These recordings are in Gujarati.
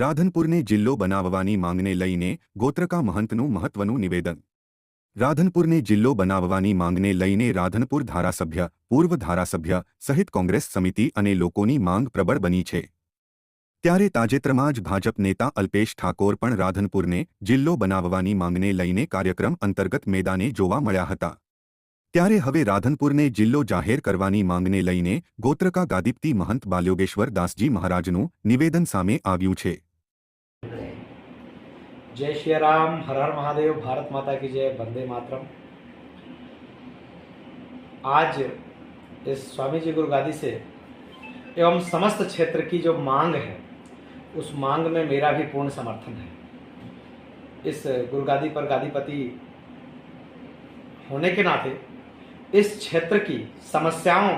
રાધનપુરને જિલ્લો બનાવવાની માંગને લઈને ગોત્રકા મહંતનું મહત્વનું નિવેદન રાધનપુરને જિલ્લો બનાવવાની માંગને લઈને રાધનપુર ધારાસભ્ય પૂર્વ ધારાસભ્ય સહિત કોંગ્રેસ સમિતિ અને લોકોની માંગ પ્રબળ બની છે ત્યારે તાજેતરમાં જ ભાજપ નેતા અલ્પેશ ઠાકોર પણ રાધનપુરને જિલ્લો બનાવવાની માંગને લઈને કાર્યક્રમ અંતર્ગત મેદાને જોવા મળ્યા હતા ત્યારે હવે રાધનપુરને જિલ્લો જાહેર કરવાની માંગને લઈને ગોત્રકા ગાદીપતી મહંત બાલ્યોગેશ્વર દાસજી મહારાજનું નિવેદન સામે આવ્યું છે जय श्री राम हर हर महादेव भारत माता की जय वंदे मातरम आज इस स्वामी जी गुरु गादी से एवं समस्त क्षेत्र की जो मांग है उस मांग में मेरा भी पूर्ण समर्थन है इस गुरुगादी पर गादीपति होने के नाते इस क्षेत्र की समस्याओं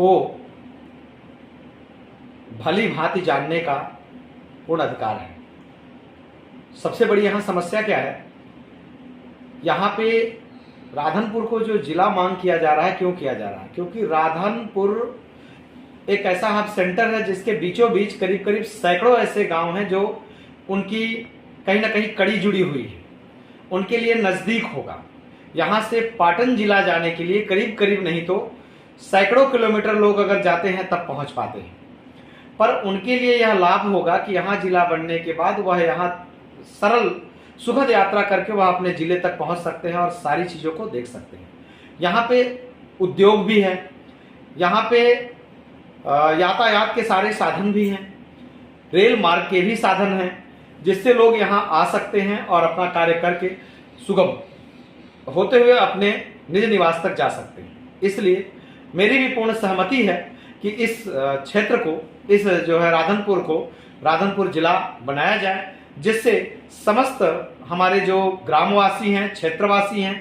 को भली भांति जानने का पूर्ण अधिकार है सबसे बड़ी यहां समस्या क्या है यहां पे राधनपुर को जो जिला मांग किया जा रहा है क्यों किया जा रहा है क्योंकि राधनपुर एक ऐसा हब सेंटर है जिसके बीचों बीच करीब करीब सैकड़ों ऐसे गांव हैं जो उनकी कहीं ना कहीं कड़ी जुड़ी हुई है उनके लिए नज़दीक होगा यहां से पाटन जिला जाने के लिए करीब करीब नहीं तो सैकड़ों किलोमीटर लोग अगर जाते हैं तब पहुंच पाते हैं पर उनके लिए यह लाभ होगा कि यहां जिला बनने के बाद वह यहां सरल सुखद यात्रा करके वह अपने जिले तक पहुंच सकते हैं और सारी चीज़ों को देख सकते हैं यहाँ पे उद्योग भी है यहाँ पे यातायात के सारे साधन भी हैं रेल मार्ग के भी साधन हैं जिससे लोग यहाँ आ सकते हैं और अपना कार्य करके सुगम होते हुए अपने निज निवास तक जा सकते हैं इसलिए मेरी भी पूर्ण सहमति है कि इस क्षेत्र को इस जो है राधनपुर को राधनपुर जिला बनाया जाए जिससे समस्त हमारे जो ग्रामवासी हैं क्षेत्रवासी हैं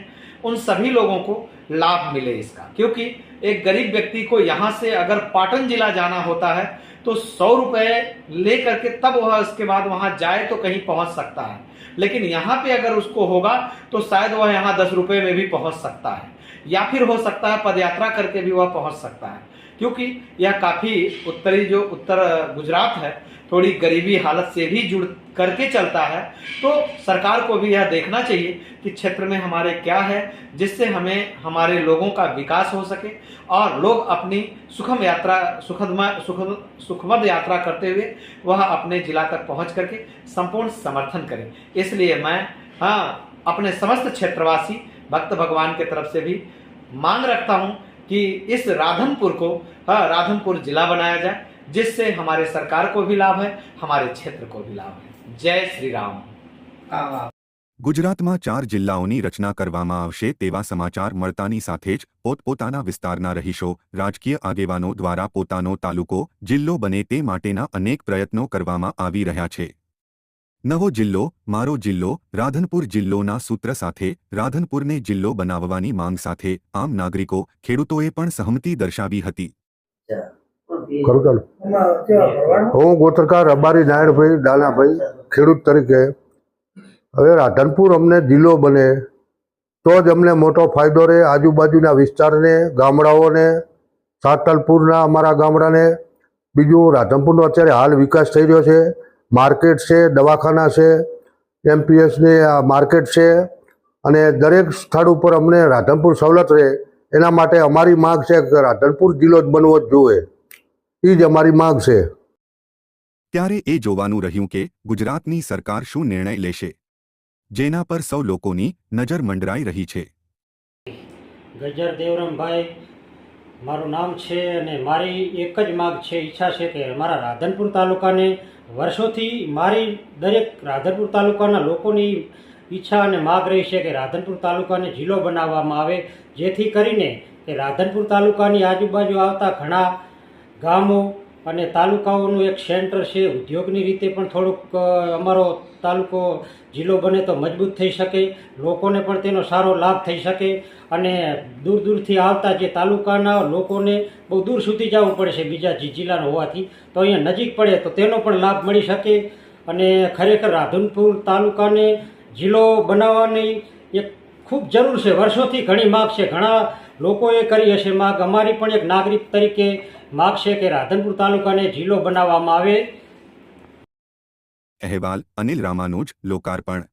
उन सभी लोगों को लाभ मिले इसका क्योंकि एक गरीब व्यक्ति को यहाँ से अगर पाटन जिला जाना होता है तो सौ रुपये ले करके तब वह उसके बाद वहाँ जाए तो कहीं पहुँच सकता है लेकिन यहाँ पे अगर उसको होगा तो शायद वह यहाँ दस रुपये में भी पहुँच सकता है या फिर हो सकता है पदयात्रा करके भी वह पहुँच सकता है क्योंकि यह काफ़ी उत्तरी जो उत्तर गुजरात है थोड़ी गरीबी हालत से भी जुड़ करके चलता है तो सरकार को भी यह देखना चाहिए कि क्षेत्र में हमारे क्या है जिससे हमें हमारे लोगों का विकास हो सके और लोग अपनी सुखम यात्रा सुखद सुखद सुखमद यात्रा करते हुए वह अपने जिला तक पहुंच करके संपूर्ण समर्थन करें इसलिए मैं हाँ अपने समस्त क्षेत्रवासी भक्त भगवान के तरफ से भी मांग रखता हूँ कि इस राधनपुर को राधनपुर जिला बनाया जाए जिससे हमारे सरकार को भी लाभ है हमारे क्षेत्र को भी लाभ है जय श्री राम गुजरात માં ચાર જિલ્લાઓની રચના કરવામાં આવશે તેવા સમાચાર મરતાની સાથે જ પોતપોતાના વિસ્તારના રહીશો राजकीय આગેવાનો દ્વારા પોતાનો તાલુકો જિલ્લો બને તે માટેના અનેક પ્રયત્નો કરવામાં આવી રહ્યા છે નવો જિલ્લો મારો જિલ્લો રાધનપુર જિલ્લોના સૂત્ર સાથે રાધનપુરને જિલ્લો બનાવવાની માંગ સાથે આમ નાગરિકો ખેડૂતોએ પણ સહમતિ દર્શાવી હતી ખરું હું ગોત્રકાર રબારી નારાયણભાઈ દાનાભાઈ ખેડૂત તરીકે હવે રાધનપુર અમને જિલ્લો બને તો જ અમને મોટો ફાયદો રહે આજુબાજુના વિસ્તારને ગામડાઓને સાતલપુરના અમારા ગામડાને બીજું રાધનપુરનો અત્યારે હાલ વિકાસ થઈ રહ્યો છે માર્કેટ છે દવાખાના છે એમપીએસની માર્કેટ છે અને દરેક સ્થળ ઉપર અમને રાધનપુર સવલત રહે એના માટે અમારી માગ છે કે રાધનપુર જિલ્લો જ બનવો જ જોઈએ એ જ અમારી માગ છે ત્યારે એ જોવાનું રહ્યું કે ગુજરાતની સરકાર શું નિર્ણય લેશે જેના પર સૌ લોકોની નજર મંડરાઈ રહી છે ગજર દેવરામભાઈ મારું નામ છે અને મારી એક જ માગ છે ઈચ્છા છે કે અમારા રાધનપુર તાલુકાને વર્ષોથી મારી દરેક રાધનપુર તાલુકાના લોકોની ઈચ્છા અને માગ રહી છે કે રાધનપુર તાલુકાને જિલ્લો બનાવવામાં આવે જેથી કરીને કે રાધનપુર તાલુકાની આજુબાજુ આવતા ઘણા ગામો અને તાલુકાઓનું એક સેન્ટર છે ઉદ્યોગની રીતે પણ થોડુંક અમારો તાલુકો જિલ્લો બને તો મજબૂત થઈ શકે લોકોને પણ તેનો સારો લાભ થઈ શકે અને દૂર દૂરથી આવતા જે તાલુકાના લોકોને બહુ દૂર સુધી જવું પડે છે બીજા જિલ્લાનો હોવાથી તો અહીંયા નજીક પડે તો તેનો પણ લાભ મળી શકે અને ખરેખર રાધનપુર તાલુકાને જિલ્લો બનાવવાની એક ખૂબ જરૂર છે વર્ષોથી ઘણી માગ છે ઘણા લોકોએ કરી હશે માગ અમારી પણ એક નાગરિક તરીકે માગ છે કે રાધનપુર તાલુકાને જિલ્લો બનાવવામાં આવે અહેવાલ અનિલ રામાનુજ લોકાર્પણ